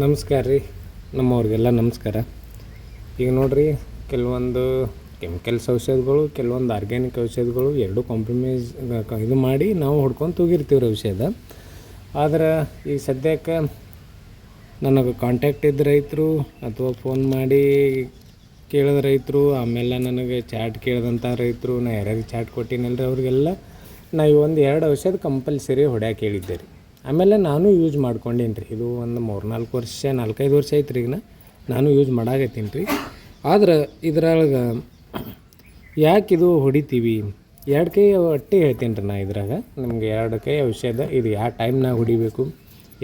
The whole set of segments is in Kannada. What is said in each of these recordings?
ನಮಸ್ಕಾರ ರೀ. ನಮ್ಮವ್ರಿಗೆಲ್ಲ ನಮಸ್ಕಾರ. ಈಗ ನೋಡಿರಿ, ಕೆಲವೊಂದು ಕೆಮಿಕಲ್ಸ್ ಔಷಧಗಳು, ಕೆಲವೊಂದು ಆರ್ಗ್ಯಾನಿಕ್ ಔಷಧಗಳು ಎರಡು ಕಾಂಪ್ರಮೈಸ್ ಇದು ಮಾಡಿ ನಾವು ಹೊಡ್ಕೊಂಡು ತೂಗಿರ್ತೀವಿ ರೀ ಔಷಧ. ಆದ್ರೆ ಈಗ ಸದ್ಯಕ್ಕೆ ನನಗೆ ಕಾಂಟ್ಯಾಕ್ಟ್ ಇದ್ದ ರೈತರು ಅಥವಾ ಫೋನ್ ಮಾಡಿ ಕೇಳಿದ ರೈತರು, ಆಮೇಲೆ ನನಗೆ ಚಾಟ್ ಕೇಳಿದಂಥ ರೈತರು, ನಾ ಯಾರ್ಯಾರಿಗೆ ಚಾಟ್ ಕೊಟ್ಟಿನಲ್ರಿ ಅವ್ರಿಗೆಲ್ಲ, ನಾ ಈ ಒಂದು ಎರಡು ಔಷಧ ಕಂಪಲ್ಸರಿ ಹೊಡ್ಯಾಕೆ ಹೇಳಿದ್ದೆ ರೀ. ಆಮೇಲೆ ನಾನು ಯೂಸ್ ಮಾಡ್ಕೊಂಡೀನಿ ರೀ. ಇದು ಒಂದು ಮೂರು ನಾಲ್ಕು ವರ್ಷ, ನಾಲ್ಕೈದು ವರ್ಷ ಐತ್ರಿ ಈಗ ನಾನು ಯೂಸ್ ಮಾಡಾಕತ್ತೀನಿ ರೀ. ಆದ್ರೆ ಇದ್ರೊಳಗೆ ಯಾಕೆ ಇದು ಹೊಡಿತೀವಿ? ಎರಡು ಕೈ ಒಟ್ಟಿ ಹೇಳ್ತೀನಿ ರೀ ನಾ ಇದ್ರಾಗ. ನಿಮ್ಗೆ ಎರಡು ಕೈ ಔಷಧ, ಇದು ಯಾವ ಟೈಮ್ನಾಗ ಹೊಡಿಬೇಕು,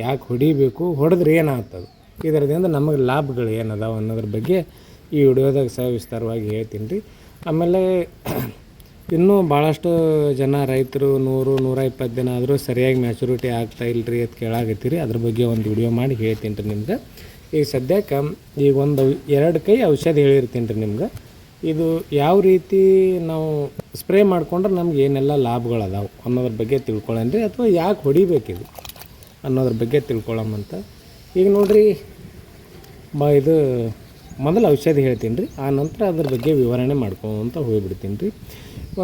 ಯಾಕೆ ಹೊಡಿಬೇಕು, ಹೊಡೆದ್ರೆ ಏನಾಗ್ತದೆ? ಇದರದಿಂದ ನಮಗೆ ಲಾಭಗಳು ಏನದಾವ ಅನ್ನೋದ್ರ ಬಗ್ಗೆ ಈ ವಿಡಿಯೋದಾಗ ಸಹ ವಿಸ್ತಾರವಾಗಿ ಹೇಳ್ತೀನಿ ರೀ. ಆಮೇಲೆ ಇನ್ನೂ ಭಾಳಷ್ಟು ಜನ ರೈತರು ನೂರು ನೂರ ಇಪ್ಪತ್ತು ದಿನ ಆದರೂ ಸರಿಯಾಗಿ ಮ್ಯಾಚುರಿಟಿ ಆಗ್ತಾ ಇಲ್ಲರಿ ಅಂತ ಕೇಳಾಗತ್ತೀರಿ ಅದ್ರ ಬಗ್ಗೆ ಒಂದು ವಿಡಿಯೋ ಮಾಡಿ ಹೇಳ್ತೀನಿ ರೀ ನಿಮ್ಗೆ. ಈಗ ಸದ್ಯಕ್ಕೆ ಈಗ ಒಂದು ಎರಡು ಕೈ ಔಷಧ ಹೇಳಿರ್ತೀನಿ ರೀ ನಿಮ್ಗೆ. ಇದು ಯಾವ ರೀತಿ ನಾವು ಸ್ಪ್ರೇ ಮಾಡ್ಕೊಂಡ್ರೆ ನಮ್ಗೆ ಏನೆಲ್ಲ ಲಾಭಗಳದಾವೆ ಅನ್ನೋದ್ರ ಬಗ್ಗೆ ತಿಳ್ಕೊಳ್ಳೋಣ ರೀ ಅಥವಾ ಯಾಕೆ ಹೊಡಿಬೇಕಿದು ಅನ್ನೋದ್ರ ಬಗ್ಗೆ ತಿಳ್ಕೊಳ್ಳೋಮಂತ ಈಗ ನೋಡಿರಿ, ಮ ಇದು ಮೊದಲು ಔಷಧಿ ಹೇಳ್ತೀನಿ ರೀ ಆ ನಂತರ ಅದ್ರ ಬಗ್ಗೆ ವಿವರಣೆ ಮಾಡ್ಕೊಂತ ಹೋಗಿಬಿಡ್ತೀನಿ ರೀ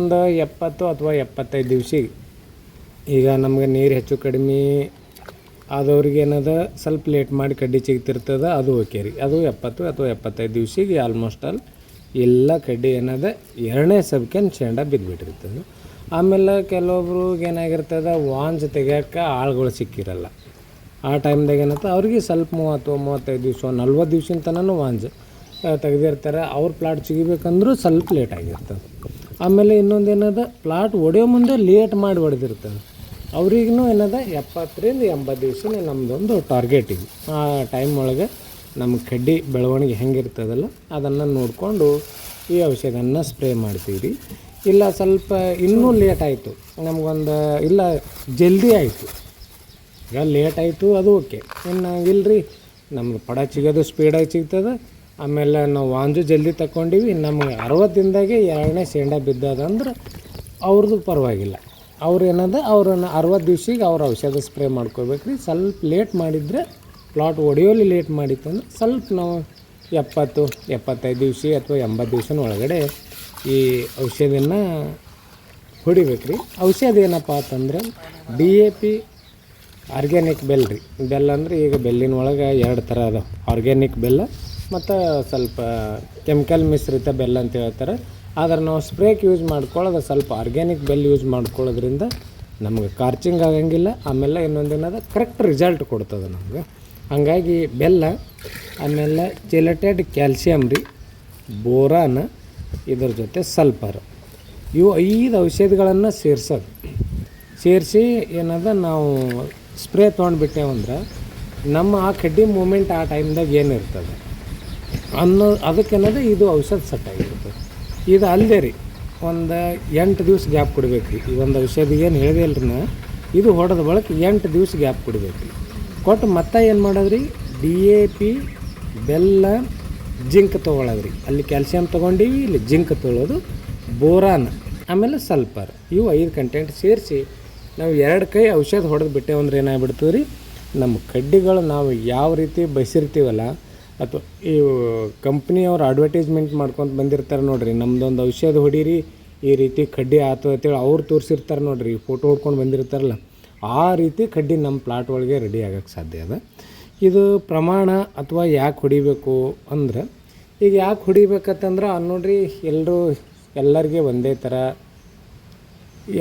ಒಂದು ಎಪ್ಪತ್ತು ಅಥವಾ ಎಪ್ಪತ್ತೈದು ದಿವಸ. ಈಗ ನಮ್ಗೆ ನೀರು ಹೆಚ್ಚು ಕಡಿಮೆ ಆದವ್ರಿಗೆ ಏನದ, ಸ್ವಲ್ಪ ಲೇಟ್ ಮಾಡಿ ಕಡ್ಡಿ ಚಿಗ್ತಿರ್ತದೆ, ಅದು ಓಕೆ ರೀ. ಅದು ಎಪ್ಪತ್ತು ಅಥವಾ ಎಪ್ಪತ್ತೈದು ದಿವ್ಸಿಗೆ ಆಲ್ಮೋಸ್ಟ್ ಆಲ್ ಎಲ್ಲ ಕಡ್ಡಿ ಏನದ, ಎರಡನೇ ಸಬ್ಕೆನ್ ಶೇಂಡ ಬಿದ್ದುಬಿಟ್ಟಿರ್ತದೆ ಆಮೇಲೆ ಕೆಲವೊಬ್ರಿಗೆ ಏನಾಗಿರ್ತದೆ, ವಾಂಜ್ ತೆಗಿಯೋಕ್ಕೆ ಆಳುಗಳು ಸಿಕ್ಕಿರಲ್ಲ. ಆ ಟೈಮ್ದಾಗ ಏನಂತ ಅವ್ರಿಗೆ ಸ್ವಲ್ಪ ಮೂವತ್ತು, ಮೂವತ್ತೈದು ದಿವಸ, ನಲ್ವತ್ತು ದಿವ್ಸಿನ ತನಕ ವಾಂಜ್ ತೆಗೆದಿರ್ತಾರೆ. ಅವ್ರ ಪ್ಲಾಟ್ ಸಿಗಬೇಕಂದ್ರೂ ಸ್ವಲ್ಪ ಲೇಟ್ ಆಗಿರ್ತದೆ. ಆಮೇಲೆ ಇನ್ನೊಂದು ಏನದ? ಪ್ಲಾಟ್ ಒಡೆಯೋ ಮುಂದೆ ಲೇಟ್ ಮಾಡಿ ಹೊಡೆದಿರ್ತದೆ ಅವ್ರಿಗೂ ಏನದ? ಎಪ್ಪತ್ತರಿಂದ ಎಂಬತ್ತು ದಿವಸ ನಮ್ಮದೊಂದು ಟಾರ್ಗೆಟ್ ಇದೆ. ಆ ಟೈಮ್ ಒಳಗೆ ನಮ್ಮ ಕಡ್ಡಿ ಬೆಳವಣಿಗೆ ಹೆಂಗಿರ್ತದಲ್ಲ, ಅದನ್ನು ನೋಡಿಕೊಂಡು ಈ ಔಷಧನ ಸ್ಪ್ರೇ ಮಾಡ್ತೀವಿ ಇಲ್ಲ ಸ್ವಲ್ಪ ಇನ್ನೂ ಲೇಟ್ ಆಯಿತು. ನಮಗೊಂದು, ಇಲ್ಲ, ಜಲ್ದಿ ಆಯಿತು. ಈಗ ಲೇಟ್ ಆಯಿತು, ಅದು ಓಕೆ ಇನ್ನು ಇಲ್ಲರಿ ನಮ್ಗೆ ಪಡ ಚಿಗೋದು ಸ್ಪೀಡಾಗಿ ಸಿಗ್ತದೆ ಆಮೇಲೆ ನಾವು ವಾಂಜು ಜಲ್ದಿ ತಗೊಂಡಿವಿ ನಮಗೆ ಅರವತ್ತು ದಿನದಾಗೆ ಎರಡನೇ ಶೇಂಡ ಬಿದ್ದದಂದ್ರೆ ಅವ್ರದ್ದು ಪರವಾಗಿಲ್ಲ. ಅವ್ರು ಏನದ ಅವ್ರನ್ನ ಅರವತ್ತು ದಿವ್ಸಿಗೆ ಅವ್ರ ಔಷಧ ಸ್ಪ್ರೇ ಮಾಡ್ಕೋಬೇಕು ರೀ ಸ್ವಲ್ಪ ಲೇಟ್ ಮಾಡಿದರೆ ಪ್ಲಾಟ್ ಒಡೆಯೋಲಿ ಲೇಟ್ ಮಾಡಿತ್ತಂದ್ರೆ ಸ್ವಲ್ಪ ನಾವು ಎಪ್ಪತ್ತು, ಎಪ್ಪತ್ತೈದು ದಿವಸ ಅಥವಾ ಎಂಬತ್ತು ದಿವ್ಸನ ಒಳಗಡೆ ಈ ಔಷಧಿನ ಹೊಡಿಬೇಕು ರೀ ಔಷಧ ಏನಪ್ಪ ಅಂತಂದ್ರೆ ಡಿ ಎ ಪಿ ಆರ್ಗ್ಯಾನಿಕ್ ಬೆಲ್ ರೀ. ಬೆಲ್ಲ ಅಂದರೆ ಈಗ ಬೆಲ್ಲಿನ ಒಳಗೆ ಎರಡು ಥರ ಅದಾವೆ. ಆರ್ಗ್ಯಾನಿಕ್ ಬೆಲ್ಲ ಮತ್ತು ಸ್ವಲ್ಪ ಕೆಮಿಕಲ್ ಮಿಶ್ರಿತ ಬೆಲ್ಲ ಅಂತ ಹೇಳ್ತಾರೆ. ಆದರೆ ನಾವು ಸ್ಪ್ರೇಕ್ ಯೂಸ್ ಮಾಡ್ಕೊಳ್ಳೋದು ಸ್ವಲ್ಪ ಆರ್ಗ್ಯಾನಿಕ್ ಬೆಲ್ಲ ಯೂಸ್ ಮಾಡ್ಕೊಳ್ಳೋದ್ರಿಂದ ನಮಗೆ ಕಾರ್ಚಿಂಗ್ ಆಗಂಗಿಲ್ಲ. ಆಮೇಲೆ ಇನ್ನೊಂದೇನದ ಕರೆಕ್ಟ್ ರಿಸಲ್ಟ್ ಕೊಡ್ತದೆ ನಮ್ಗೆ. ಹಾಗಾಗಿ ಬೆಲ್ಲ, ಆಮೇಲೆ ಚಿಲಟೆಡ್ ಕ್ಯಾಲ್ಸಿಯಂ ರೀ, ಬೋರಾನ, ಇದ್ರ ಜೊತೆ ಸಲ್ಪರ್ ಇವು ಐದು ಔಷಧಿಗಳನ್ನು ಸೇರ್ಸೋದು. ಸೇರಿಸಿ ಏನದ? ನಾವು ಸ್ಪ್ರೇ ತೊಗೊಂಡ್ಬಿಟ್ಟೇವಂದ್ರೆ ನಮ್ಮ ಆ ಕಡ್ಡಿ ಮೂಮೆಂಟ್ ಆ ಟೈಮ್ದಾಗ ಏನಿರ್ತದೆ? ಅನ್ನೋ ಅದಕ್ಕೇನದ ಇದು ಔಷಧ ಸೆಟ್ ಆಗಿರ್ತದೆ ಇದು ಅಲ್ಲದೆ ರೀ, ಒಂದು ಎಂಟು ದಿವ್ಸ ಗ್ಯಾಪ್ ಕೊಡಬೇಕು ರೀ. ಈ ಒಂದು ಔಷಧಿ ಏನು ಹೇಳಿದೆ ಅಲ್ರಿ ಇದು ಹೊಡೆದ ಬಳಕ ಎಂಟು ದಿವ್ಸ ಗ್ಯಾಪ್ ಕೊಡಬೇಕು ಕೊಟ್ಟು ಮತ್ತೆ ಏನು ಮಾಡೋದ್ರಿ, ಡಿ ಎ ಪಿ, ಬೆಲ್ಲ, ಜಿಂಕ್ ತೊಗೊಳೋದ್ರಿ. ಅಲ್ಲಿ ಕ್ಯಾಲ್ಸಿಯಂ ತೊಗೊಂಡಿವಿ, ಇಲ್ಲಿ ಜಿಂಕ್ ತೊಳೋದು ಬೋರಾನ್, ಆಮೇಲೆ ಸಲ್ಪರ್. ಇವು ಐದು ಕಂಟೆಂಟ್ ಸೇರಿಸಿ ನಾವು ಎರಡು ಕೈ ಔಷಧ ಹೊಡೆದು ಬಿಟ್ಟೇವು ಅಂದ್ರೆ ಏನಾಗ್ಬಿಡ್ತೀವಿ ರೀ ನಮ್ಮ ಕಡ್ಡಿಗಳು ನಾವು ಯಾವ ರೀತಿ ಬಸಿರ್ತೀವಲ್ಲ ಅಥವಾ ಇವು ಕಂಪ್ನಿಯವ್ರು ಅಡ್ವರ್ಟೈಸ್ಮೆಂಟ್ ಮಾಡ್ಕೊಂತ ಬಂದಿರ್ತಾರೆ ನೋಡಿರಿ. ನಮ್ದೊಂದು ಔಷಧ ಹೊಡೀರಿ, ಈ ರೀತಿ ಕಡ್ಡಿ ಆತು ಅಂತೇಳಿ ಅವ್ರು ತೋರಿಸಿರ್ತಾರೆ ನೋಡ್ರಿ. ಫೋಟೋ ಹೊಡ್ಕೊಂಡು ಬಂದಿರ್ತಾರಲ್ಲ, ಆ ರೀತಿ ಕಡ್ಡಿ ನಮ್ಮ ಪ್ಲಾಟ್ ಒಳಗೆ ರೆಡಿ ಆಗೋಕ್ಕೆ ಸಾಧ್ಯ ಅದ. ಇದು ಪ್ರಮಾಣ ಅಥವಾ ಯಾಕೆ ಹೊಡಿಬೇಕು ಅಂದ್ರೆ, ಈಗ ಯಾಕೆ ಹೊಡಿಬೇಕಂತಂದ್ರೆ ನೋಡ್ರಿ ಎಲ್ಲರೂ ಎಲ್ಲರಿಗೆ ಒಂದೇ ಥರ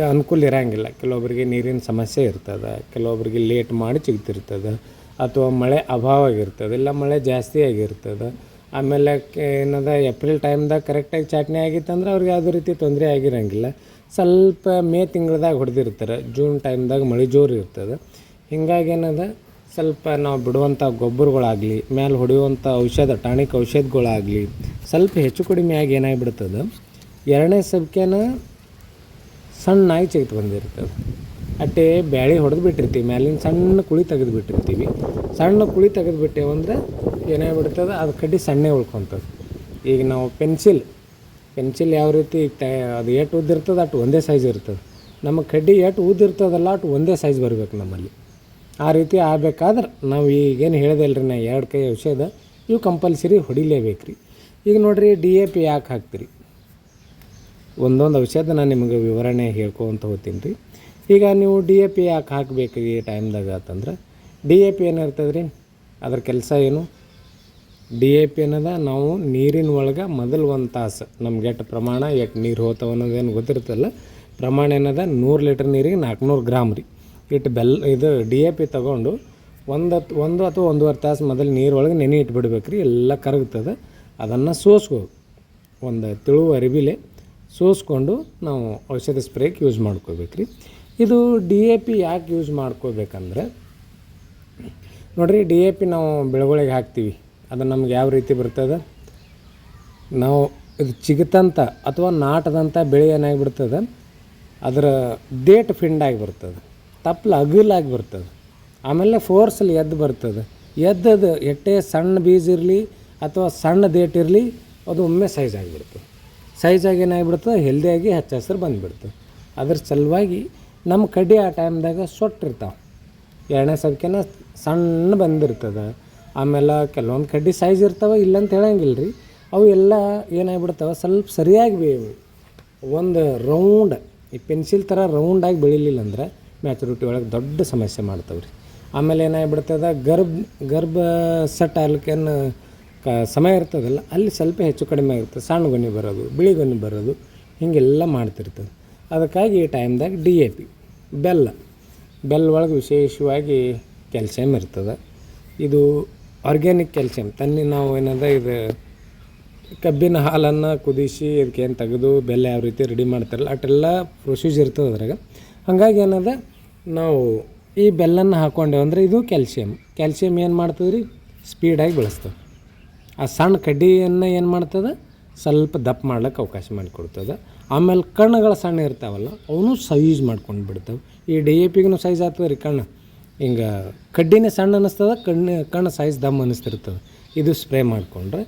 ಅನುಕೂಲ ಇರಂಗಿಲ್ಲ. ಕೆಲವೊಬ್ಬರಿಗೆ ನೀರಿನ ಸಮಸ್ಯೆ ಇರ್ತದೆ ಕೆಲವೊಬ್ಬರಿಗೆ ಲೇಟ್ ಮಾಡಿ ಸಿಗ್ತಿರ್ತದೆ ಅಥವಾ ಮಳೆ ಅಭಾವ ಆಗಿರ್ತದೆ, ಇಲ್ಲ ಮಳೆ ಜಾಸ್ತಿ ಆಗಿರ್ತದೆ, ಆಮೇಲೆ ಏನದ ಏಪ್ರಿಲ್ ಟೈಮ್ದಾಗ ಕರೆಕ್ಟಾಗಿ ಚಾಟ್ನಿ ಆಗಿತ್ತಂದ್ರೆ ಅವ್ರಿಗೆ ಯಾವುದೇ ರೀತಿ ತೊಂದರೆ ಆಗಿರಂಗಿಲ್ಲ. ಸ್ವಲ್ಪ ಮೇ ತಿಂಗಳದಾಗ ಹೊಡೆದಿರ್ತಾರೆ ಜೂನ್ ಟೈಮ್ದಾಗ ಮಳೆ ಜೋರು ಇರ್ತದೆ. ಹಿಂಗಾಗಿ ಏನದ, ಸ್ವಲ್ಪ ನಾವು ಬಿಡುವಂಥ ಗೊಬ್ಬರಗಳಾಗಲಿ ಮೇಲೆ ಹೊಡೆಯುವಂಥ ಔಷಧ, ಟಾಣಿಕ್ ಔಷಧಗಳಾಗಲಿ, ಸ್ವಲ್ಪ ಹೆಚ್ಚು ಕಡಿಮೆ ಆಗಿ ಏನಾಗಿಬಿಡ್ತದೆ, ಎರಡನೇ ಸಬ್ಕೆನ ಸಣ್ಣಾಗಿ ಚಿಗ್ತು ಬಂದಿರ್ತದೆ. ಅಟ್ಟೆ ಬ್ಯಾಳಿ ಹೊಡೆದು ಬಿಟ್ಟಿರ್ತೀವಿ ಮ್ಯಾಲಿನ ಸಣ್ಣ ಕುಳಿ ತೆಗೆದು ಬಿಟ್ಟಿರ್ತೀವಿ ಸಣ್ಣ ಕುಳಿ ತೆಗೆದು ಬಿಟ್ಟೇವಂದ್ರೆ ಏನಾಗ್ಬಿಡ್ತದೆ, ಅದು ಕಡ್ಡಿ ಸಣ್ಣೆ ಉಳ್ಕೊತದೆ. ಈಗ ನಾವು ಪೆನ್ಸಿಲ್ ಪೆನ್ಸಿಲ್ ಯಾವ ರೀತಿ ಅದು ಎಷ್ಟು ಉದ್ದಿರ್ತದೆ ಅಷ್ಟು ಒಂದೇ ಸೈಜ್ ಇರ್ತದೆ. ನಮ್ಮ ಕಡ್ಡಿ ಎಷ್ಟು ಉದ್ದಿರ್ತದಲ್ಲ ಅಷ್ಟು ಒಂದೇ ಸೈಜ್ ಬರಬೇಕು ನಮ್ಮಲ್ಲಿ. ಆ ರೀತಿ ಆಗಬೇಕಾದ್ರೆ ನಾವು ಈಗೇನು ಹೇಳಿದೆ ಅಲ್ರಿ ನಾ ಎರಡು ಕೈ ಔಷಧ, ಇವು ಕಂಪಲ್ಸರಿ ಹೊಡಿಲೇಬೇಕು ರೀ ಈಗ ನೋಡಿರಿ ಡಿ ಎ ಪಿ ಯಾಕೆ ಹಾಕ್ತೀರಿ? ಒಂದೊಂದು ಔಷಧ ನಾನು ನಿಮಗೆ ವಿವರಣೆ ಹೇಳ್ಕೊತ ಹೋಗ್ತೀನಿ ರೀ. ಈಗ ನೀವು ಡಿ ಎ ಪಿ ಯಾಕೆ ಹಾಕಬೇಕು ಈ ಟೈಮ್ದಾಗ ಅಂತಂದ್ರೆ ಡಿ ಎ ಪಿ ಏನಿರ್ತದೆ ರೀ ಅದ್ರ ಕೆಲಸ ಏನು? ಡಿ ಎ ಪಿ ಅನ್ನೋದ ನಾವು ನೀರಿನ ಒಳಗೆ ಮೊದಲು ಒಂದು ತಾಸು ನಮ್ಗೆ ಎಷ್ಟು ಪ್ರಮಾಣ ಎಷ್ಟು ನೀರು ಹೋಗ್ತಾವ ಅನ್ನೋದೇನು ಗೊತ್ತಿರ್ತಲ್ಲ ಪ್ರಮಾಣ ಏನದ? ನೂರು ಲೀಟ್ರ್ ನೀರಿಗೆ ನಾಲ್ಕುನೂರು ಗ್ರಾಮ್ ರೀ. ಇಟ್ಟು ಬೆಲ್, ಇದು ಡಿ ಎ ಪಿ ತೊಗೊಂಡು ಒಂದು ಒಂದು ಅಥವಾ ಒಂದೂವರೆ ತಾಸು ಮೊದಲು ನೀರೊಳಗೆ ನೆನೆ ಇಟ್ಬಿಡ್ಬೇಕು ರೀ, ಎಲ್ಲ ಕರಗ್ತದೆ. ಅದನ್ನು ಸೋಸ್ಕೋ ಒಂದು ತಿಳುವ ಅರಿವಿಲೆ ಸೋಸ್ಕೊಂಡು ನಾವು ಔಷಧಿ ಸ್ಪ್ರೇಕ್ ಯೂಸ್ ಮಾಡ್ಕೋಬೇಕು ರೀ ಇದು ಡಿ ಎ ಪಿ ಯಾಕೆ ಯೂಸ್ ಮಾಡ್ಕೋಬೇಕಂದ್ರೆ, ನೋಡಿರಿ ಡಿ ಎ ಪಿ ನಾವು ಬೆಳಗೊಳಿಗೆ ಹಾಕ್ತೀವಿ. ಅದು ನಮ್ಗೆ ಯಾವ ರೀತಿ ಬರ್ತದೆ? ನಾವು ಇದು ಚಿಗತಂತ ಅಥವಾ ನಾಟದಂಥ ಬೆಳೆ ಏನಾಗಿಬಿಡ್ತದೆ ಅದರ ಡೇಟ್ ಫಿಂಡಾಗಿ ಬರ್ತದೆ. ತಪ್ಪಲು ಅಗಲಾಗಿ ಬರ್ತದೆ. ಆಮೇಲೆ ಫೋರ್ಸಲ್ಲಿ ಎದ್ದು ಬರ್ತದೆ. ಎದ್ದದು ಎಟ್ಟೆ ಸಣ್ಣ ಬೀಜ ಇರಲಿ ಅಥವಾ ಸಣ್ಣ ಡೇಟ್ ಇರಲಿ, ಅದು ಒಮ್ಮೆ ಸೈಜ್ ಆಗಿಬಿಡ್ತದೆ. ಸೈಜಾಗಿ ಏನಾಗಿಬಿಡ್ತದೆ ಹೆಲ್ದಿಯಾಗಿ ಹಚ್ಚ ಹಸಿರು ಬಂದುಬಿಡ್ತದೆ. ಅದ್ರ ಸಲುವಾಗಿ ನಮ್ಮ ಕಡ್ಡಿ ಆ ಟೈಮ್ದಾಗ ಸೊಟ್ಟಿರ್ತಾವೆ. ಎರಡನೇ ಸಂಖ್ಯೆನ ಸಣ್ಣ ಬಂದಿರ್ತದೆ. ಆಮೇಲೆ ಕೆಲವೊಂದು ಕಡ್ಡಿ ಸೈಜ್ ಇರ್ತಾವೆ, ಇಲ್ಲಂತ ಹೇಳಂಗಿಲ್ಲ ರೀ ಅವು ಎಲ್ಲ ಏನಾಗ್ಬಿಡ್ತಾವೆ, ಸ್ವಲ್ಪ ಸರಿಯಾಗಿ ಬೇವು. ಒಂದು ರೌಂಡ್ ಈ ಪೆನ್ಸಿಲ್ ಥರ ರೌಂಡಾಗಿ ಬೆಳಿಲಿಲ್ಲ ಅಂದ್ರೆ ಮ್ಯಾಚುರಿಟಿ ಒಳಗೆ ದೊಡ್ಡ ಸಮಸ್ಯೆ ಮಾಡ್ತಾವೆ ರೀ ಆಮೇಲೆ ಏನಾಗ್ಬಿಡ್ತದೆ, ಗರ್ಭ ಗರ್ಭ ಸೆಟ್ ಆಗ್ಲಿಕ್ಕೇನು ಕ, ಸಮಯ ಇರ್ತದಲ್ಲ, ಅಲ್ಲಿ ಸ್ವಲ್ಪ ಹೆಚ್ಚು ಕಡಿಮೆ ಆಗಿರ್ತದೆ. ಸಣ್ಣ ಗೊನೆ ಬರೋದು, ಬಿಳಿ ಗೊನೆ ಬರೋದು, ಹೀಗೆಲ್ಲ ಮಾಡ್ತಿರ್ತದೆ. ಅದಕ್ಕಾಗಿ ಈ ಟೈಮ್ದಾಗ ಡಿ ಎ ಪಿ, ಬೆಲ್ಲ. ಬೆಲ್ಲ ಒಳಗೆ ವಿಶೇಷವಾಗಿ ಕ್ಯಾಲ್ಸಿಯಂ ಇರ್ತದೆ. ಇದು ಆರ್ಗ್ಯಾನಿಕ್ ಕ್ಯಾಲ್ಸಿಯಂ. ತನ್ನಿ ನಾವು ಏನದ ಇದು ಕಬ್ಬಿನ ಹಾಲನ್ನು ಕುದಿಸಿ ಇದಕ್ಕೇನು ತೆಗೆದು ಬೆಲ್ಲ ಯಾವ ರೀತಿ ರೆಡಿ ಮಾಡ್ತಾರಲ್ಲ ಅಟೆಲ್ಲ ಪ್ರೊಸೀಜರ್ ಇರ್ತದೆ ಅದ್ರಾಗ. ಹಾಗಾಗಿ ಏನದ ನಾವು ಈ ಬೆಲ್ಲನ್ನು ಹಾಕ್ಕೊಂಡೇವು ಅಂದರೆ ಇದು ಕ್ಯಾಲ್ಸಿಯಂ. ಕ್ಯಾಲ್ಸಿಯಂ ಏನು ಮಾಡ್ತದೆ ರೀ ಸ್ಪೀಡಾಗಿ ಬೆಳೆಸ್ತದೆ. ಆ ಸಣ್ಣ ಕಡ್ಡಿಯನ್ನು ಏನು ಮಾಡ್ತದೆ? ಸ್ವಲ್ಪ ದಪ್ಪ ಮಾಡ್ಲಿಕ್ಕೆ ಅವಕಾಶ ಮಾಡಿಕೊಡ್ತದೆ. ಆಮೇಲೆ ಕಣ್ಣುಗಳು ಸಣ್ಣ ಇರ್ತಾವಲ್ಲ, ಅವನು ಸೈಜ್ ಮಾಡ್ಕೊಂಡು ಬಿಡ್ತಾವೆ. ಈ ಡಿ ಎ ಪಿಗೂ ಸೈಜ್ ಆಗ್ತದೆ ರೀ ಕಣ್ಣು. ಹಿಂಗೆ ಕಡ್ಡಿನೇ ಸಣ್ಣ ಅನ್ನಿಸ್ತದೆ ಕಣ್ಣು ಕಣ್ಣು ಸೈಜ್ ದಮ್ ಅನ್ನಿಸ್ತಿರ್ತದೆ ಇದು ಸ್ಪ್ರೇ ಮಾಡಿಕೊಂಡ್ರೆ,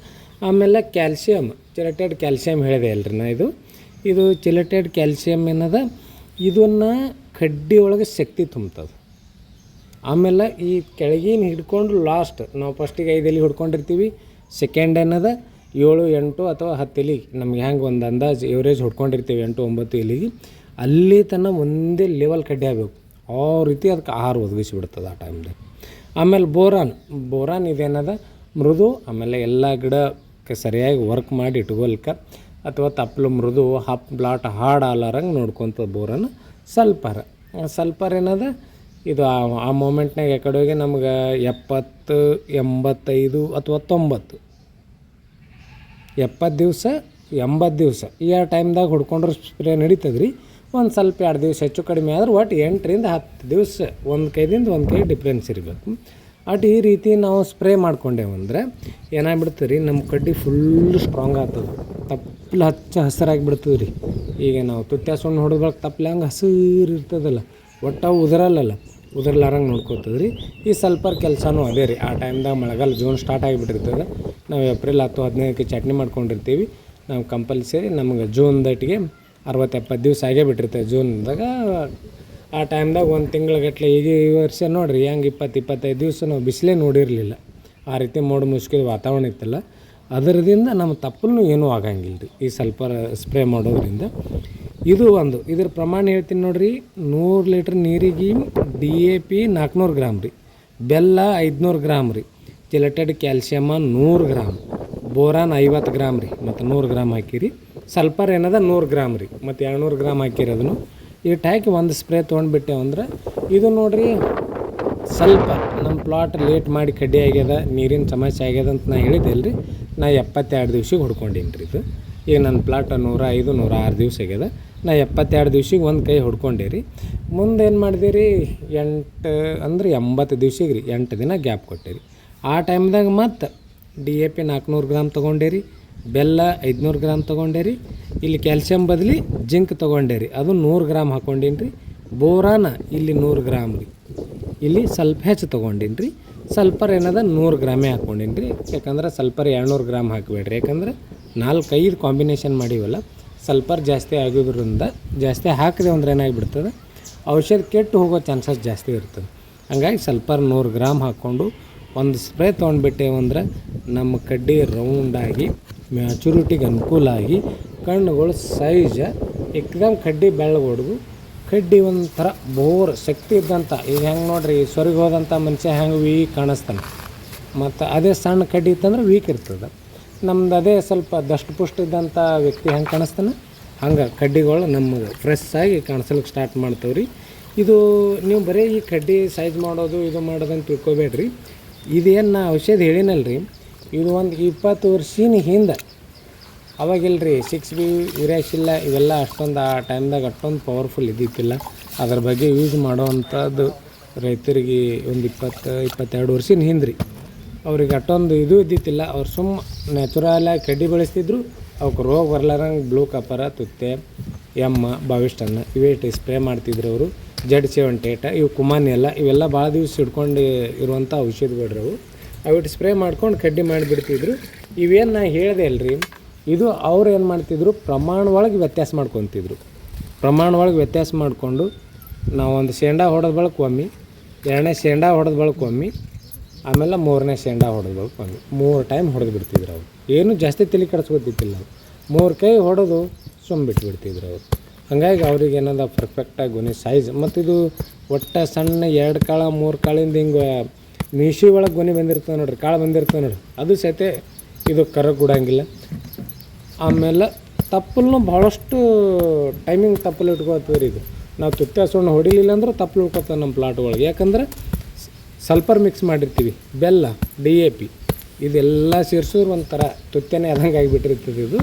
ಆಮೇಲೆ ಕ್ಯಾಲ್ಸಿಯಮ್ ಚಿಲಟೆಡ್ ಕ್ಯಾಲ್ಸಿಯಮ್ ಹೇಳಿದೆ ಅಲ್ರಿ ನಾ ಇದು. ಇದು ಚಿಲಟೆಡ್ ಕ್ಯಾಲ್ಸಿಯಮ್ ಏನದ, ಇದನ್ನು ಕಡ್ಡಿ ಒಳಗೆ ಶಕ್ತಿ ತುಂಬ್ತದೆ. ಆಮೇಲೆ ಈ ಕೆಳಗಿನ ಹಿಡ್ಕೊಂಡು ಲಾಸ್ಟ್ ನಾವು ಫಸ್ಟಿಗೆ ಐದು ಎಲೆ ಹಿಡ್ಕೊಂಡಿರ್ತೀವಿ ಸೆಕೆಂಡ್ ಏನದ ಏಳು, ಎಂಟು ಅಥವಾ ಹತ್ತು ಇಲಿ, ನಮ್ಗೆ ಹೆಂಗೆ ಒಂದು ಅಂದಾಜು ಎವರೇಜ್ ಹೊಡ್ಕೊಂಡಿರ್ತೀವಿ, ಎಂಟು, ಒಂಬತ್ತು ಇಲಿಗೆ ಅಲ್ಲಿ ತನಕ ಒಂದೇ ಲೆವೆಲ್ ಕಡ್ಡಿ ಆಗಬೇಕು. ಆ ರೀತಿ ಅದಕ್ಕೆ ಆಹಾರ ಒದಗಿಸಿಬಿಡ್ತದೆ ಆ ಟೈಮ್ದಾಗ ಆಮೇಲೆ ಬೋರಾನ್ ಬೋರಾನ್ ಇದೇನದ? ಮೃದು, ಆಮೇಲೆ ಎಲ್ಲ ಗಿಡಕ್ಕೆ ಸರಿಯಾಗಿ ವರ್ಕ್ ಮಾಡಿ ಇಟ್ಕೊಲ್ಕ ಅಥವಾ ತಪ್ಪಲು ಮೃದು, ಹಪ್, ಬ್ಲಾಟ್, ಹಾಡ್ ಆಲಾರಂಗೆ ನೋಡ್ಕೊತ ಬೋರನ್ ಸಲ್ಪರ್. ಸಲ್ಪರ್ ಏನದ? ಇದು ಆ ಮೂಮೆಂಟ್ನಾಗ ಯಾಕಡೆ ಹೋಗಿ ನಮ್ಗೆ ಎಪ್ಪತ್ತು, ಎಂಬತ್ತೈದು ಅಥವಾ ತೊಂಬತ್ತು. ಎಪ್ಪತ್ತು ದಿವಸ, ಎಂಬತ್ತು ದಿವಸ. ಈ ಟೈಮ್ದಾಗ ಹುಡ್ಕೊಂಡ್ರೆ ಸ್ಪ್ರೇ ನಡೀತದೆ ರೀ ಒಂದು ಸ್ವಲ್ಪ ಎರಡು ದಿವಸ ಹೆಚ್ಚು ಕಡಿಮೆ ಆದ್ರೆ ಒಟ್ಟು ಎಂಟರಿಂದ ಹತ್ತು ದಿವಸ ಒಂದು ಕೈದಿಂದ ಒಂದು ಕೈ ಡಿಫ್ರೆನ್ಸ್ ಇರಬೇಕು. ಅಟ್ ಈ ರೀತಿ ನಾವು ಸ್ಪ್ರೇ ಮಾಡ್ಕೊಂಡೇವಂದ್ರೆ ಏನಾಗ್ಬಿಡ್ತದೆ ರೀ ನಮ್ಮ ಕಡ್ಡಿ ಫುಲ್ ಸ್ಟ್ರಾಂಗ್ ಆಗ್ತದೆ. ತಪ್ಪಲು ಹಚ್ಚ ಹಸಿರಾಗಿ ಬಿಡ್ತದೆ ರೀ ಈಗ ನಾವು ತುಟ್ಟಿ ಸುಣ್ಣ ಹೊಡೆದ್ರೆ ತಪ್ಪಲೆ ಹಂಗೆ ಹಸಿರು ಇರ್ತದಲ್ಲ, ಒಟ್ಟು ಉದರಲ್ಲಲ್ಲ. ಉದುರ್ಲಾರಂಗೆ ನೋಡ್ಕೋತದೆ ರೀ ಈ ಸಲ್ಪರ್ ಕೆಲಸನೂ ಅದೇ ರೀ. ಆ ಟೈಮ್ದಾಗ ಮಳೆಗಾಲ ಜೂನ್ ಸ್ಟಾರ್ಟ್ ಆಗಿಬಿಟ್ಟಿರ್ತದೆ. ನಾವು ಏಪ್ರಿಲ್ ಹತ್ತು ಹದಿನೈದಕ್ಕೆ ಚಟ್ನಿ ಮಾಡ್ಕೊಂಡಿರ್ತೀವಿ. ನಾವು ಕಂಪಲ್ಸರಿ ನಮ್ಗೆ ಜೂನ್ ದಟ್ಟಿಗೆ ಅರವತ್ತು ಎಪ್ಪತ್ತು ದಿವಸ ಆಗೇ ಬಿಟ್ಟಿರ್ತದೆ ಜೂನ್ದಾಗ. ಆ ಟೈಮ್ದಾಗ ಒಂದು ತಿಂಗಳಗಟ್ಲೆ ಈಗ ಈ ವರ್ಷ ನೋಡಿರಿ, ಹೆಂಗೆ ಇಪ್ಪತ್ತು ಇಪ್ಪತ್ತೈದು ದಿವಸ ನಾವು ಬಿಸಿಲೇ ನೋಡಿರಲಿಲ್ಲ. ಆ ರೀತಿ ಮೋಡ ಮುಸ್ಕಿದ ವಾತಾವರಣ ಇತ್ತಲ್ಲ. ಅದರದಿಂದ ನಮ್ಮ ತಪ್ಪಲು ಏನೂ ಆಗಂಗಿಲ್ಲ ರೀ ಈ ಸಲ್ಪರ್ ಸ್ಪ್ರೇ ಮಾಡೋದ್ರಿಂದ. ಇದು ಒಂದು. ಇದ್ರ ಪ್ರಮಾಣ ಹೇಳ್ತೀನಿ ನೋಡಿರಿ. ನೂರು ಲೀಟ್ರ್ ನೀರಿಗೆ ಡಿ ಎ ಪಿ ನಾಲ್ಕುನೂರು ಗ್ರಾಮ್ ರೀ. ಬೆಲ್ಲ ಐದುನೂರು ಗ್ರಾಮ್ ರೀ. ಚಿಲಟೆಡ್ ಕ್ಯಾಲ್ಸಿಯಮ ನೂರು ಗ್ರಾಮ್. ಬೋರಾನ್ ಐವತ್ತು ಗ್ರಾಮ್ ರೀ. ಮತ್ತು ನೂರು ಗ್ರಾಮ್ ಹಾಕಿರಿ. ಸಲ್ಪರ್ ಏನದ ನೂರು ಗ್ರಾಮ್ ರೀ. ಮತ್ತು ಎರಡುನೂರು ಗ್ರಾಮ್ ಹಾಕಿರಿ ಅದನ್ನು. ಇಟ್ಟು ಹಾಕಿ ಒಂದು ಸ್ಪ್ರೇ ತೊಗೊಂಡ್ಬಿಟ್ಟೆವು ಅಂದ್ರೆ ಇದು ನೋಡಿರಿ ಸ್ವಲ್ಪ ನಮ್ಮ ಪ್ಲಾಟ್ ಲೇಟ್ ಮಾಡಿ ಕಡ್ಡಿ ಆಗ್ಯದ, ನೀರಿನ ಸಮಸ್ಯೆ ಆಗ್ಯದ ಅಂತ ನಾ ಹೇಳಿದ್ದೆ ಅಲ್ರಿ ನಾ ಎಪ್ಪತ್ತೆರಡು ದಿವ್ಸಕ್ಕೆ ಹೊಡ್ಕೊಂಡೀನಿ ರೀ ಇದು. ಈಗ ನನ್ನ ಪ್ಲಾಟ್ ನೂರ ಐದು, ನೂರ ಆರು ದಿವ್ಸ ಆಗ್ಯದ. ನಾ ಎಪ್ಪತ್ತೆರಡು ದಿವ್ಸಿಗೆ ಒಂದು ಕೈ ಹೊಡ್ಕೊಂಡೆ ರೀ ಮುಂದೆ ಏನು ಮಾಡಿದೆ ರೀ ಎಂಟು, ಅಂದ್ರೆ ಎಂಬತ್ತು ದಿವ್ಸಿಗೆ ರೀ ಎಂಟು ದಿನ ಗ್ಯಾಪ್ ಕೊಟ್ಟೆ ರೀ ಆ ಟೈಮ್ದಾಗ ಮತ್ತೆ ಡಿ ಎ ಪಿ ನಾಲ್ಕುನೂರು ಗ್ರಾಮ್ ತೊಗೊಂಡೆ ರೀ ಬೆಲ್ಲ ಐದುನೂರು ಗ್ರಾಮ್ ತೊಗೊಂಡೆ ರೀ ಇಲ್ಲಿ ಕ್ಯಾಲ್ಸಿಯಂ ಬದಲಿ ಜಿಂಕ್ ತೊಗೊಂಡೆ ರೀ ಅದು ನೂರು ಗ್ರಾಮ್ ಹಾಕೊಂಡೀನಿ ರೀ ಬೋರಾನ ಇಲ್ಲಿ ನೂರು ಗ್ರಾಮ್ ರೀ ಇಲ್ಲಿ ಸ್ವಲ್ಪ ಹೆಚ್ಚು ತೊಗೊಂಡೀನಿ ರೀ ಸಲ್ಪರ್ ಏನದ ನೂರು ಗ್ರಾಮೇ ಹಾಕೊಂಡೀನಿ ರೀ ಯಾಕಂದ್ರೆ ಸಲ್ಪರ್ ಎರಡುನೂರು ಗ್ರಾಮ್ ಹಾಕಬೇಡ್ರಿ, ಯಾಕಂದ್ರೆ ನಾಲ್ಕೈದು ಕಾಂಬಿನೇಷನ್ ಮಾಡೀವಲ್ಲ ಸಲ್ಪರ್ ಜಾಸ್ತಿ ಆಗೋದ್ರಿಂದ ಜಾಸ್ತಿ ಹಾಕಿದೆ ಅಂದ್ರೆ ಏನಾಗಿಬಿಡ್ತದೆ ಔಷಧ ಕೆಟ್ಟು ಹೋಗೋ ಚಾನ್ಸಸ್ ಜಾಸ್ತಿ ಇರ್ತದೆ. ಹಂಗಾಗಿ ಸಲ್ಫರ್ ನೂರು ಗ್ರಾಮ್ ಹಾಕ್ಕೊಂಡು ಒಂದು ಸ್ಪ್ರೇ ತೊಗೊಂಡ್ಬಿಟ್ಟೇವು ಅಂದ್ರೆ ನಮ್ಮ ಕಡ್ಡಿ ರೌಂಡಾಗಿ ಮ್ಯಾಚುರಿಟಿಗೆ ಅನುಕೂಲ ಆಗಿ, ಕಣ್ಣುಗಳು ಸೈಜ ಎಕ್ದಮ್ ಕಡ್ಡಿ ಬೆಳ್ಳಗೊಡ್ದು ಕಡ್ಡಿ ಒಂಥರ ಬೋರ್ ಶಕ್ತಿ ಇದ್ದಂಥ ಈಗ ಹೆಂಗೆ ನೋಡ್ರಿ ಸ್ವರ್ಗ ಹೋದಂಥ ಮನುಷ್ಯ ಹೆಂಗೆ ವೀಕ್ ಕಾಣಿಸ್ತಾನೆ. ಮತ್ತು ಅದೇ ಸಣ್ಣ ಕಡ್ಡಿ ಇತ್ತಂದ್ರೆ ವೀಕ್ ಇರ್ತದೆ. ನಮ್ದು ಅದೇ ಸ್ವಲ್ಪ ದಷ್ಟು ಇದ್ದಂಥ ವ್ಯಕ್ತಿ ಹೆಂಗೆ ಕಾಣಿಸ್ತಾನೆ. ಹಂಗೆ ಕಡ್ಡಿಗಳು ನಮಗೆ ಫ್ರೆಶ್ ಆಗಿ ಕಾಣಿಸ್ಲಿಕ್ಕೆ ಸ್ಟಾರ್ಟ್ ಮಾಡ್ತೇವೆ ರೀ ಇದು ನೀವು ಬರೀ ಈ ಕಡ್ಡಿ ಸೈಜ್ ಮಾಡೋದು, ಇದು ಮಾಡೋದು ಅಂತ ತಿಳ್ಕೊಬೇಡ್ರಿ. ಇದೇನು ನಾ ಔಷಧ ಹೇಳಿನಲ್ರಿ. ಇದು ಒಂದು ಇಪ್ಪತ್ತು ವರ್ಷಿನ ಹಿಂದೆ. ಅವಾಗಿಲ್ರಿ ಸಿಕ್ಸ್ ಬಿ ಯುರೇಶಿಲ್ಲ ಇವೆಲ್ಲ ಅಷ್ಟೊಂದು ಆ ಟೈಮ್ದಾಗ ಅಷ್ಟೊಂದು ಪವರ್ಫುಲ್ ಇದ್ದಿತ್ತಿಲ್ಲ. ಅದ್ರ ಬಗ್ಗೆ ಯೂಸ್ ಮಾಡೋವಂಥದ್ದು ರೈತರಿಗೆ ಒಂದು ಇಪ್ಪತ್ತು, ಇಪ್ಪತ್ತೆರಡು ವರ್ಷಿನ ಹಿಂದೆ ರೀ ಅವ್ರಿಗೆ ಅಷ್ಟೊಂದು ಇದು ಇದ್ದಿತ್ತಿಲ್ಲ. ಅವ್ರು ಸುಮ್ಮ ನ್ಯಾಚುರಲಾಗಿ ಕಡ್ಡಿ ಬೆಳೆಸ್ತಿದ್ರು. ಅವಕ್ಕೆ ರೋಗ ಬರ್ಲಾರಂಗೆ ಬ್ಲೂ ಕಪ್ಪರ ತುತ್ತೆ, ಎಮ್ಮ ಬಾವಿಷ್ಟನ್ನ ಇವೇ ಸ್ಪ್ರೇ ಮಾಡ್ತಿದ್ರು ಅವರು. ಜಡ್ ಸೆವೆಂಟೇಟ ಇವು ಕುಮಾನಿ ಎಲ್ಲ ಇವೆಲ್ಲ ಭಾಳ ದಿವ್ಸ ಹಿಡ್ಕೊಂಡು ಇರುವಂಥ ಔಷಧಿಗಳು ಅವು. ಅವಿಟ್ಟು ಸ್ಪ್ರೇ ಮಾಡ್ಕೊಂಡು ಕಡ್ಡಿ ಮಾಡಿಬಿಡ್ತಿದ್ರು. ಇವೇನು ನಾ ಹೇಳಿದೆ ಅಲ್ರಿ, ಇದು ಅವ್ರು ಏನು ಮಾಡ್ತಿದ್ರು, ಪ್ರಮಾಣ ಒಳಗೆ ವ್ಯತ್ಯಾಸ ಮಾಡ್ಕೊತಿದ್ರು. ಪ್ರಮಾಣ ಒಳಗೆ ವ್ಯತ್ಯಾಸ ಮಾಡಿಕೊಂಡು ನಾವು ಒಂದು ಶೇಂಡಾ ಹೊಡೆದ ಬಳಕ ಒಮ್ಮೆ, ಎರಡನೇ ಶೇಂಡಾ ಹೊಡೆದ ಬಳಕೆ ಒಮ್ಮೆ ಆಮೇಲೆ ಮೂರನೇ ಶೇಂಡಾ ಹೊಡೆದು ಮೂರು ಟೈಮ್ ಹೊಡೆದು ಬಿಡ್ತಿದ್ರು ಅವರು. ಏನು ಜಾಸ್ತಿ ತಲೆ ಕೆಡಿಸ್ಕೊತಿದ್ದಿಲ್ಲ ಮೂರು ಕೈ ಹೊಡೆದು ಸುಮ್ಮ ಬಿಟ್ಬಿಡ್ತಿದ್ರು ಅವರು. ಹಾಗಾಗಿ ಅವ್ರಿಗೆ ಏನದ ಪರ್ಫೆಕ್ಟಾಗಿ ಗೊನೆ ಸೈಜ್ ಮತ್ತು ಇದು ಒಟ್ಟ ಸಣ್ಣ ಎರಡು ಕಾಳ, ಮೂರು ಕಾಳಿಂದ ಹಿಂಗೆ ಮೀಶಿ ಒಳಗೆ ಗೊನೆ ಬಂದಿರ್ತದೆ ನೋಡ್ರಿ, ಕಾಳು ಬಂದಿರ್ತದೆ ನೋಡ್ರಿ. ಅದು ಸಹಿತ ಇದು ಕರ ಕೊಡಂಗಿಲ್ಲ. ಆಮೇಲೆ ತಪ್ಪಲನ್ನು ಭಾಳಷ್ಟು ಟೈಮಿಂಗ್ ತಪ್ಪಲು ಇಟ್ಕೋತೀವಿ ರೀ ಇದು. ನಾವು ತುತ್ತ ಸುಣ್ಣ ಹೊಡಿಲಿಲ್ಲ ಅಂದ್ರೆ ತಪ್ಪಲು ಇಟ್ಕೋತಾವೆ ನಮ್ಮ ಪ್ಲಾಟ್ ಒಳಗೆ. ಯಾಕಂದ್ರೆ ಸಲ್ಫರ್ ಮಿಕ್ಸ್ ಮಾಡಿರ್ತೀವಿ. ಬೆಲ್ಲ, ಡಿ ಎ ಪಿ ಇದೆಲ್ಲ ಸೇರಿಸೋರು ಒಂಥರ ತುತ್ತೆನೇ ಅದಂಗೆ ಆಗಿಬಿಟ್ಟಿರ್ತದೆ ಇದು.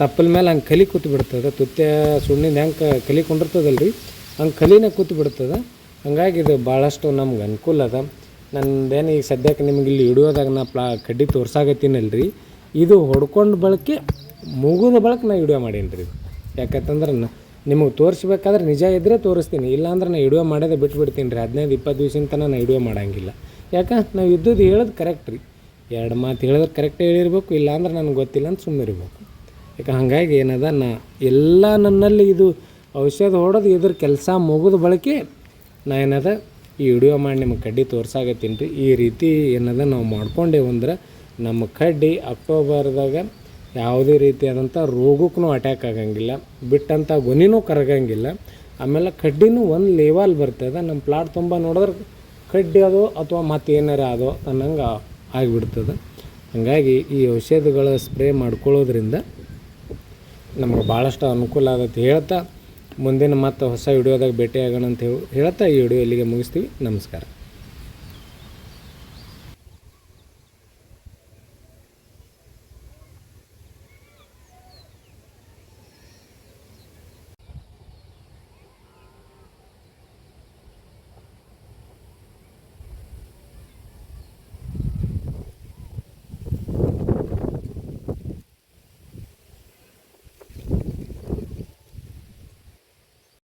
ತಪ್ಪಲ ಮೇಲೆ ಹಂಗೆ ಕಲಿ ಕೂತು ಬಿಡ್ತದೆ ತುತ್ತೆ ಸುಣ್ಣಿಂದ ಹೆಂಗೆ ಕಲಿ ಕೊಂಡಿರ್ತದಲ್ಲ ರೀ ಹಂಗೆ ಕಲಿನೇ ಕೂತು ಬಿಡ್ತದೆ ಹಂಗಾಗಿ ಇದು ಭಾಳಷ್ಟು ನಮ್ಗೆ ಅನುಕೂಲ ಅದ. ನಂದೇನು ಈಗ ಸದ್ಯಕ್ಕೆ ನಿಮ್ಗೆ ಇಲ್ಲಿ ಹಿಡಿಯೋದಾಗ ನಾ ಪ್ಲಾ, ಕಡ್ಡಿ ತೋರ್ಸಾಗತ್ತೀನಲ್ಲ ರೀ ಇದು ಹೊಡ್ಕೊಂಡು ಬಳಕೆ, ಮುಗಿದ ಬಳಕೆ ನಾ ವಿಡಿಯೋ ಮಾಡೀನಿ ರೀ ಯಾಕಂತಂದ್ರೆ ನ ನಿಮಗೆ ತೋರಿಸ್ಬೇಕಾದ್ರೆ ನಿಜ ಇದ್ದರೆ ತೋರಿಸ್ತೀನಿ. ಇಲ್ಲಾಂದ್ರೆ ನಾನು ವಿಡಿಯೋ ಮಾಡೋದೇ ಬಿಟ್ಬಿಡ್ತೀನಿ ರೀ. ಹದಿನೈದು, ಇಪ್ಪತ್ತು ದಿವ್ಸಿನ ತನಕ ನಾ ವಿಡಿಯೋ ಮಾಡೋಂಗಿಲ್ಲ. ಯಾಕೆ? ನಾವು ಇದ್ದದ್ದು ಹೇಳೋದು ಕರೆಕ್ಟ್ ರೀ. ಎರಡು ಮಾತು ಹೇಳಿದ್ರೆ ಕರೆಕ್ಟ್ ಹೇಳಿರ್ಬೇಕು, ಇಲ್ಲಾಂದ್ರೆ ನನಗೆ ಗೊತ್ತಿಲ್ಲ ಅಂತ ಸುಮ್ಮನೆ ಇರಬೇಕು. ಯಾಕೆ? ಹಾಗಾಗಿ ಏನದ, ನಾ ಎಲ್ಲ ನನ್ನಲ್ಲಿ ಇದು ಔಷಧ ಹೊಡೆದು ಇದ್ರ ಕೆಲಸ ಮುಗಿದ ಬಳಕೆ ನಾ ಏನದ, ಈ ವಿಡಿಯೋ ಮಾಡಿ ನಿಮಗೆ ಕಡ್ಡಿ ತೋರ್ಸಾಕತ್ತೀನಿ ರೀ. ಈ ರೀತಿ ಏನದ ನಾವು ಮಾಡ್ಕೊಂಡೇವಂದ್ರೆ ನಮ್ಮ ಕಡ್ಡಿ ಅಕ್ಟೋಬರ್ದಾಗ ಯಾವುದೇ ರೀತಿಯಾದಂಥ ರೋಗಕ್ಕೂ ಅಟ್ಯಾಕ್ ಆಗಂಗಿಲ್ಲ, ಬಿಟ್ಟಂಥ ಗೊನಿನೂ ಕರಗಂಗಿಲ್ಲ. ಆಮೇಲೆ ಕಡ್ಡಿನೂ ಒಂದು ಲೇವಲ್ ಬರ್ತದೆ. ನಮ್ಮ ಪ್ಲಾಟ್ ತುಂಬ ನೋಡಿದ್ರೆ ಕಡ್ಡಿ ಅದೋ ಅಥವಾ ಮತ್ತೆ ಏನಾರ ಅದೋ ಅನ್ನಂಗೆ ಆಗಿಬಿಡ್ತದೆ. ಹಾಗಾಗಿ ಈ ಔಷಧಗಳ ಸ್ಪ್ರೇ ಮಾಡ್ಕೊಳ್ಳೋದ್ರಿಂದ ನಮಗೆ ಭಾಳಷ್ಟು ಅನುಕೂಲ ಆಗತ್ತೆ ಹೇಳ್ತಾ, ಮುಂದಿನ ಮತ್ತು ಹೊಸ ವಿಡಿಯೋದಾಗ ಭೇಟಿ ಆಗೋಣ ಅಂತ ಹೇಳಿ ಹೇಳ್ತಾ ಈ ವಿಡಿಯೋ ಇಲ್ಲಿಗೆ ಮುಗಿಸ್ತೀವಿ. ನಮಸ್ಕಾರ.